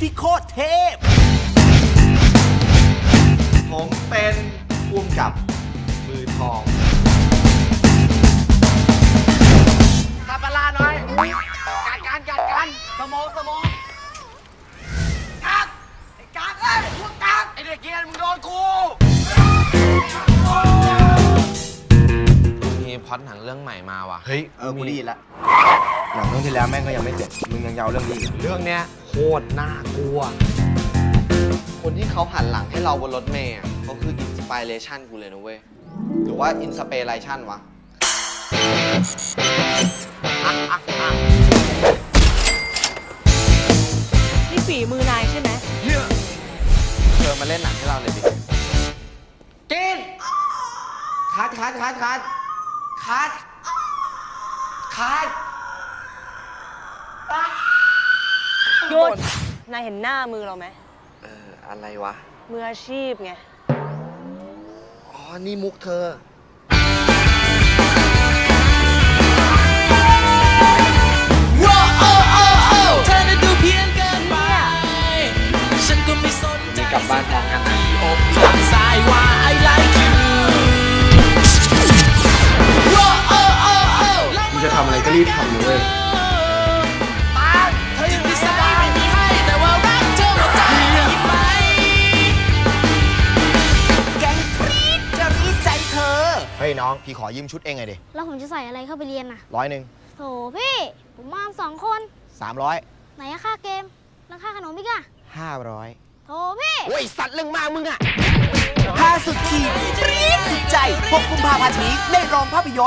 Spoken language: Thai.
ที่โคตรเทพ ผมเป็นภูมิกับมือทองตาปลาร้าหน่อยกัดกันกัดกันสมองสมองกัดไอ้กัดเอ้ยพวกกัดไอ้เด็กเกียนมึงโดนกูมีพล็อดหนังเรื่องใหม่มาว่ะ เฮ้ย เออกูได้ยินละหลังเรื่องที่แล้วแม่งก็ยังไม่เสร็จ มึงยังยาวเรื่องนี้อีก เรื่องเนี้ยโค ตรน่ากลัว คนที่เขาหันหลังให้เราบนรถเมย์อะเขาคืออินสปิเรชันกูเลยนะเว้ย หรือว่าอินสเปเรชันวะ นี่ฝีมือนายใช่ไหม เธอมาเล่นหนังให้เราเลยดิกินคัดคัดคัดคัดคัดคัด หยุด นายเห็นหน้ามือเราไหม เอออะไรวะ มืออาชีพไง อ๋อ นี่มุกเธอเธอน่ะดูเพี้ยนเกินไป ฉันก็ไม่สนใจนี่กลับบ้านพร้อมกันนะ อกทางซ้ายว่า I like you มึงจะทำอะไรก็รีบทำนะเว้ย ฮ้ยน้อง พี่ขอยืมชุดเองไงดิแล้วผมจะใส่อะไรเข้าไปเรียนน่ะร้อยหนึ่งโถพี่ ผมมาสองคน สามร้อยไหนอะค่าเกมแล้วค่าขนมอีกอะห้าร้อยโถพี่โอ้ยสัตว์เรื่องมากมึงอะพาสุดขีดกรี๊ดสุดใจ 6 กุมภาพันธ์นี้ในโรงภาพยนตร์